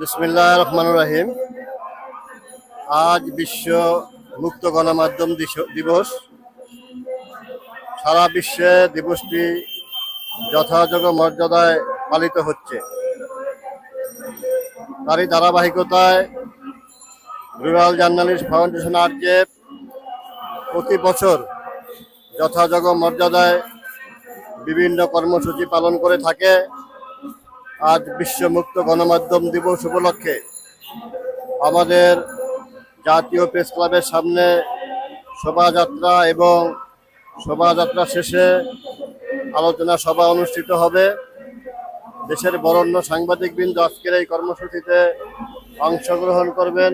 বিসমিল্লাহ রহমান রাহিম। আজ বিশ্ব মুক্ত গণমাধ্যম দিবস। সারা বিশ্বে দিবসটি যথাযোগ্য মর্যাদায় পালিত হচ্ছে। তারই ধারাবাহিকতায় রুরাল জার্নালিস্ট ফাউন্ডেশন আরজেপ প্রতি বছর যথাযোগ্য মর্যাদায় বিভিন্ন কর্মসূচি পালন করে থাকে। আজ বিশ্ব মুক্ত গণমাধ্যম দিবস উপলক্ষে আমাদের জাতীয় প্রেস ক্লাবের সামনে শোভাযাত্রা এবং শোভাযাত্রা শেষে আলোচনা সভা অনুষ্ঠিত হবে। দেশের বরণ্য সাংবাদিকবৃন্দ আজকের এই কর্মসূচিতে অংশগ্রহণ করবেন।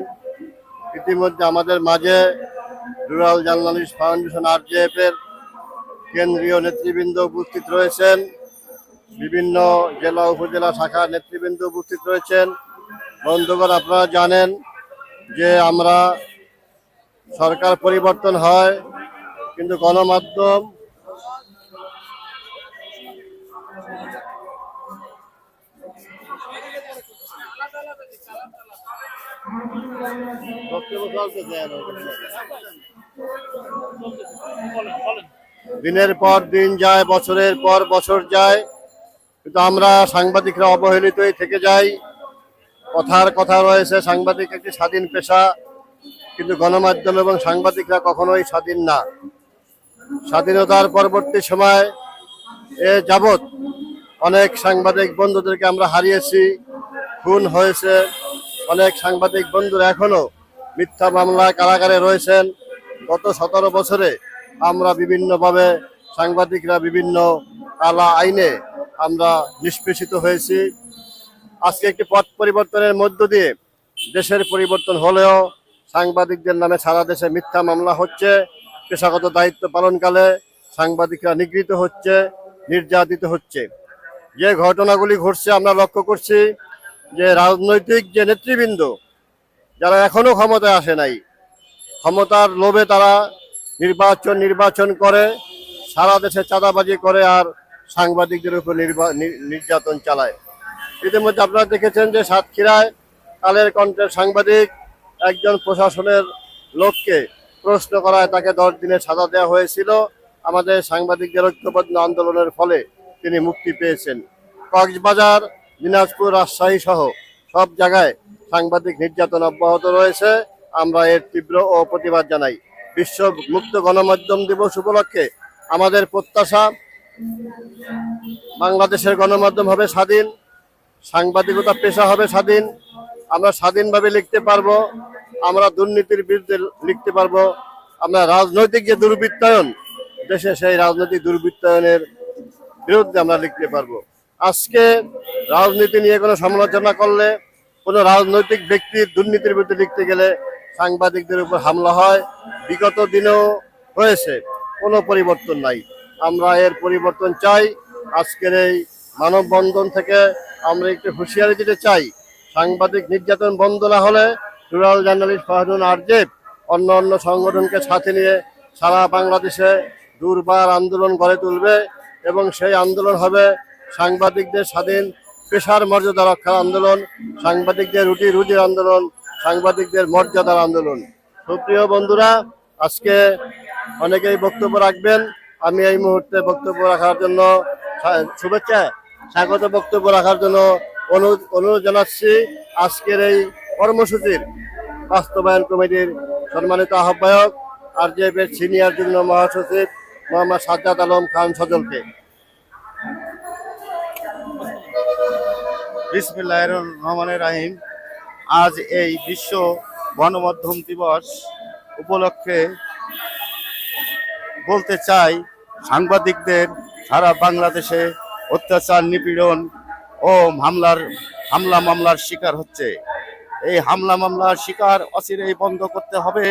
ইতিমধ্যে আমাদের মাঝে রুরাল জার্নালিস্ট ফাউন্ডেশন আরজেএফ এর কেন্দ্রীয় নেতৃবৃন্দ উপস্থিত রয়েছেন। বিভিন্ন জেলা উপজেলা শাখা নেতৃবৃন্দ উপস্থিত রয়েছেন। বন্ধুগণ, আপনারা জানেন যে আমরা সরকার পরিবর্তন হয়, কিন্তু গণমাধ্যম দিনের পর দিন যায়, বছরের পর বছর যায়। কিন্তু আমরা সাংবাদিকরা অবহেলিতই থেকে যাই। কথার কথা রয়েছে, সাংবাদিক একটি স্বাধীন পেশা, কিন্তু গণমাধ্যম এবং সাংবাদিকরা কখনোই স্বাধীন না। স্বাধীনতার পরবর্তী সময় এ যাবৎ অনেক সাংবাদিক বন্ধুদেরকে আমরা হারিয়েছি, খুন হয়েছে। অনেক সাংবাদিক বন্ধুরা এখনও মিথ্যা মামলায় কারাগারে রয়েছেন। গত সতেরো বছরে আমরা বিভিন্নভাবে সাংবাদিকরা বিভিন্ন কালা আইনে আমরা নিষ্পেষিত হয়েছি। আজকে একটি পথ পরিবর্তনের মধ্য দিয়ে দেশের পরিবর্তন হলেও সাংবাদিকদের নামে সারা দেশে মিথ্যা মামলা হচ্ছে। পেশাগত দায়িত্ব পালনকালে সাংবাদিকরা নিগৃহীত হচ্ছে, নির্যাতিত হচ্ছে। যে ঘটনাগুলি ঘটছে আমরা লক্ষ্য করছি যে রাজনৈতিক যে নেতৃবৃন্দ, যারা এখনও ক্ষমতায় আসে নাই, ক্ষমতার লোভে তারা নির্বাচন নির্বাচন করে, সারা দেশে চাঁদাবাজি করে আর সাংবাদিকদের উপর নির্যাতন চালায়। ইতিমধ্যে আপনারা দেখেছেন যে সাতক্ষীরায় কালের কণ্ঠের সাংবাদিক একজন প্রশাসনের লোককে প্রশ্ন করায় তাকে দশ দিনের সাজা দেওয়া হয়েছিল। আমাদের সাংবাদিকদের ঐক্যবদ্ধ আন্দোলনের ফলে তিনি মুক্তি পেয়েছেন। কক্সবাজার, দিনাজপুর, রাজশাহী সহ সব জায়গায় সাংবাদিক নির্যাতন অব্যাহত রয়েছে। আমরা এর তীব্র ও প্রতিবাদ জানাই। বিশ্ব মুক্ত গণমাধ্যম দিবস উপলক্ষে আমাদের প্রত্যাশা বাংলাদেশের গণমাধ্যম হবে স্বাধীন, সাংবাদিকতা পেশা হবে স্বাধীন। আমরা স্বাধীনভাবে লিখতে পারব, আমরা দুর্নীতির বিরুদ্ধে লিখতে পারব। আমরা রাজনৈতিক যে দুর্বৃত্তায়ন, দেশে সেই রাজনৈতিক দুর্বৃত্তায়নের বিরুদ্ধে আমরা লিখতে পারব। আজকে রাজনীতি নিয়ে কোনো সমালোচনা করলে, কোনো রাজনৈতিক ব্যক্তির দুর্নীতির বিরুদ্ধে লিখতে গেলে সাংবাদিকদের উপর হামলা হয়। বিগত দিনেও হয়েছে, কোনো পরিবর্তন নাই। আমরা এর পরিবর্তন চাই। আজকের এই মানববন্ধন থেকে আমরা একটু হুঁশিয়ারি দিতে চাই। সাংবাদিক নির্যাতন বন্ধ না হলে রুরাল জার্নালিস্ট ফাহরুন আরজেব অন্য অন্য সংগঠনকে সাথে নিয়ে সারা বাংলাদেশে দুর্বার আন্দোলন গড়ে তুলবে এবং সেই আন্দোলন হবে সাংবাদিকদের স্বাধীন পেশার মর্যাদা রক্ষার আন্দোলন, সাংবাদিকদের রুটি রুজির আন্দোলন, সাংবাদিকদের মর্যাদার আন্দোলন। সুপ্রিয় বন্ধুরা, আজকে অনেকেই বক্তব্য রাখবেন আমি এই মুহূর্তে বক্তব্য রাখার জন্য শুভেচ্ছা, স্বাগত বক্তব্য রাখার জন্য অনুরোধ জানাচ্ছি আজকের এই কর্মসূচির বাস্তবায়ন কমিটির সম্মানিত আহ্বায়ক আর জে সিনিয়র যুগ্ম মহাসচিব মোহাম্মদ সাজ্জাদ আলম খান সজলকে। বিসমিল্লাহ রহমানের রাহিম আজ এই বিশ্ব গণমাধ্যম দিবস উপলক্ষে বলতে চাই সাংবাদিকদের সারা বাংলাদেশে অত্যাচার, নিপীড়ন ও হামলার, হামলা মামলার শিকার হচ্ছে। এই হামলা মামলার শিকার অচিরেই বন্ধ করতে হবে।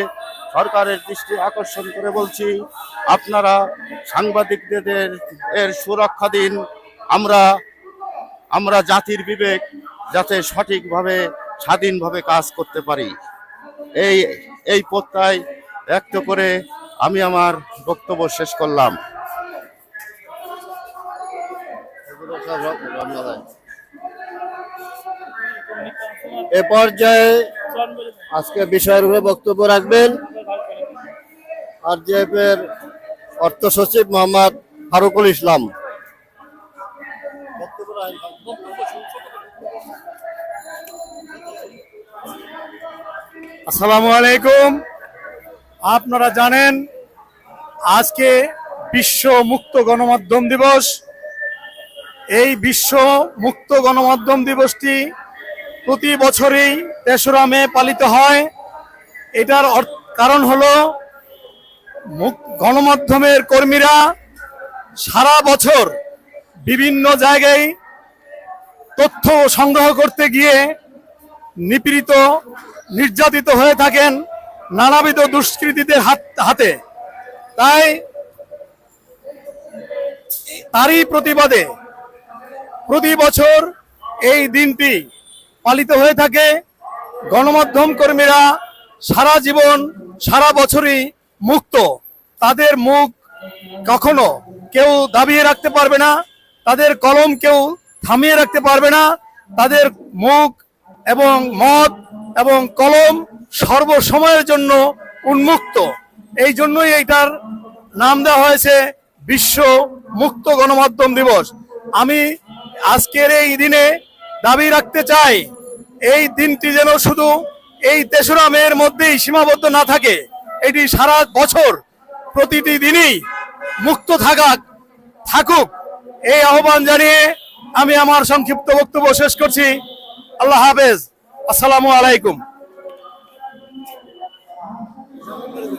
সরকারের দৃষ্টি আকর্ষণ করে বলছি, আপনারা সাংবাদিকদের এর সুরক্ষা দিন। আমরা আমরা জাতির বিবেক যাতে সঠিকভাবে, স্বাধীনভাবে কাজ করতে পারি। এই এই প্রত্যয় ব্যক্ত করে আমি আমার বক্তব্য শেষ করলাম। এ পর্যায়ে আজকে বিষয়ের উপরে বক্তব্য রাখবেন আরজিএফ এর অর্থ সচিব মোহাম্মদ ফারুকুল ইসলাম। আসসালামু আলাইকুম। আপনারা জানেন, আজকে বিশ্ব মুক্ত গণমাধ্যম দিবস। এই বিশ্ব মুক্ত গণমাধ্যম দিবসটি প্রতি বছরই তেসরা মে পালিত হয়। এটার কারণ হলো গণমাধ্যমের কর্মীরা সারা বছর বিভিন্ন জায়গায় তথ্য সংগ্রহ করতে গিয়ে নিপীড়িত, নির্যাতিত হয়ে থাকেন নানাবিধ দুষ্কৃতীদের হাত, হাতে। তাই তারই প্রতিবাদে প্রতি বছর এই দিনটি পালিত হয়ে থাকে। গণমাধ্যম কর্মীরা সারা জীবন, সারা বছরই মুক্ত। তাদের মুখ কখনো কেউ দাবিয়ে রাখতে পারবে না, তাদের কলম কেউ থামিয়ে রাখতে পারবে না। তাদের মুখ এবং মত এবং কলম সর্বসময়ের জন্য উন্মুক্ত। এই জন্যই এইটার নাম দেওয়া হয়েছে বিশ্ব মুক্ত গণমাধ্যম দিবস। আমি আজকের এই দিনে দাবি রাখতে চাই, এই দিনটি যেন শুধু এই তেসরা মেয়ের মধ্যেই সীমাবদ্ধ না থাকে, এটি সারা বছর প্রতিটি দিনই মুক্ত থাকা থাকুক। এই আহ্বান জানিয়ে আমি আমার সংক্ষিপ্ত বক্তব্য শেষ করছি। আল্লাহ হাফেজ। আসসালামু আলাইকুম।